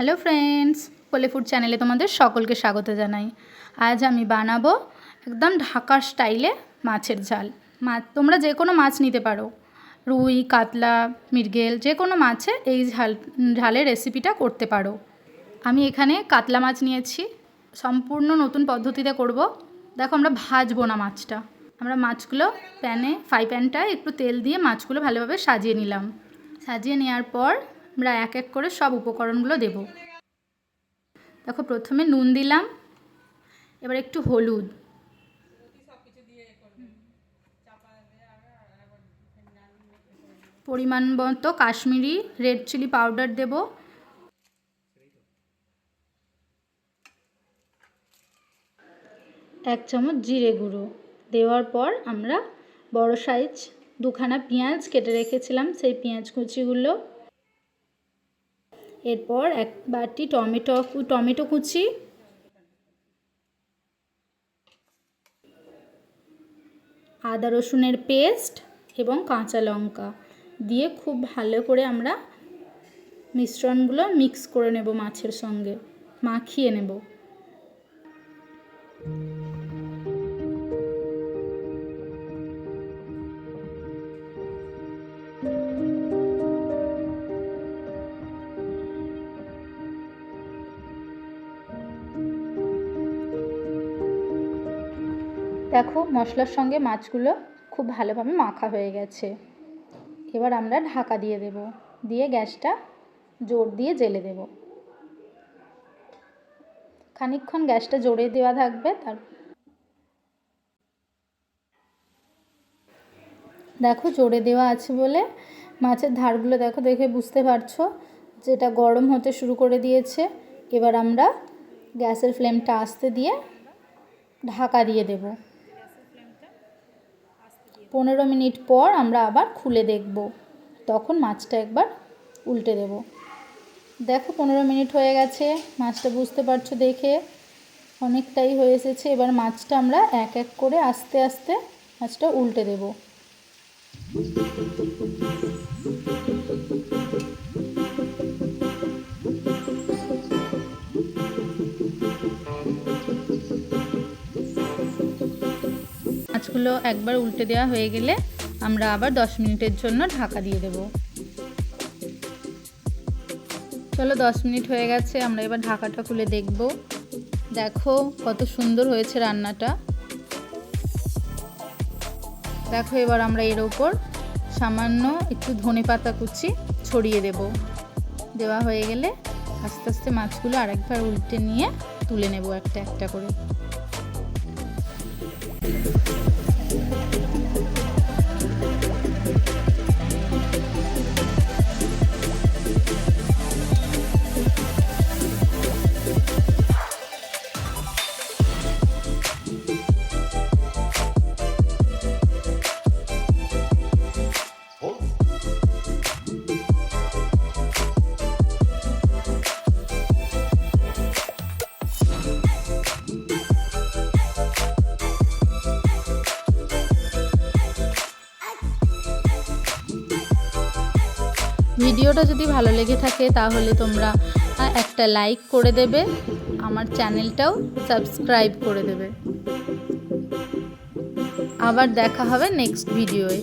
Hello friends কোলে food চ্যানেলে তোমাদের সকলকে স্বাগত জানাই। আজ আমি বানাবো একদম ঢাকার স্টাইলে মাছের ঝাল। মাছ তোমরা যে কোনো মাছ নিতে পারো। রুই, কাতলা, মৃগেল যে কোনো মাছে এই ঝাল, ঝালের রেসিপিটা করতে পারো। আমি এখানে কাতলা মাছ নিয়েছি। সম্পূর্ণ নতুন পদ্ধতিতে করব। দেখো, আমরা ভাজবো না মাছটা। আমরা মাছগুলো প্যানে, ফ্রাই প্যানটায় একটু তেল দিয়ে মাছগুলো ভালোভাবে সাজিয়ে নিলাম। সাজিয়ে নেওয়ার পর আমরা এক এক করে সব উপকরণগুলো দেব। দেখো প্রথমে নুন দিলাম, এবার একটু হলুদ। পরিমাণ মতো কাশ্মীরি রেড চিলি পাউডার দেব। এক চামচ জিরে গুঁড়ো। দেওয়ার পর আমরা বড় সাইজ দুখানা পেঁয়াজ কেটে রেখেছিলাম, সেই পেঁয়াজ কুচিগুলো এরপর এক বাটি টমেটো টমেটো কুচি। আদা রসুনের পেস্ট এবং কাঁচা লঙ্কা দিয়ে খুব ভালো করে আমরা মিশ্রণগুলো মিক্স করে নেব মাছের সঙ্গে, মাখিয়ে নেব। দেখো, মশলার সঙ্গে মাছগুলো খুব ভালোভাবে মাখা হয়ে গেছে। এবার আমরা ঢাকা দিয়ে দেব। দিয়ে গ্যাসটা জোর দিয়ে জেলে দেব। খানিকক্ষণ গ্যাসটা জোরে দেওয়া থাকবে, তার দেখো জোরে দেওয়া আছে বলে মাছের ধারগুলো দেখো, দেখে বুঝতে পারছ যেটা গরম হতে শুরু করে দিয়েছে। এবার আমরা গ্যাসের ফ্লেমটা আস্তে দিয়ে ঢাকা দিয়ে দেবো। পনেরো মিনিট পর আমরা আবার খুলে দেখব। তখন মাছটা একবার উল্টে দেব। দেখো পনেরো মিনিট হয়ে গেছে, মাছটা বুঝতে পারছ দেখে? অনেকটাই হয়ে এসেছে, এবার মাছটা আমরা এক এক করে আস্তে আস্তে মাছটা উল্টে দেব। মাছগুলো একবার উল্টে দেওয়া হয়ে গেলে আমরা আবার দশ মিনিটের জন্য ঢাকা দিয়ে দেব। চলো দশ মিনিট হয়ে গেছে, আমরা এবার ঢাকাটা খুলে দেখব। দেখো কত সুন্দর হয়েছে রান্নাটা। দেখো এবার আমরা এর ওপর সামান্য একটু ধনে পাতা কুচি ছড়িয়ে দেব। দেওয়া হয়ে গেলে আস্তে আস্তে মাছগুলো আরেকবার উল্টে নিয়ে তুলে নেব একটা একটা করে। ভিডিওটা যদি ভালো লেগে থাকে তাহলে তোমরা একটা লাইক করে দেবে, আমার চ্যানেলটাও সাবস্ক্রাইব করে দেবে। আবার দেখা হবে নেক্সট ভিডিওয়ে।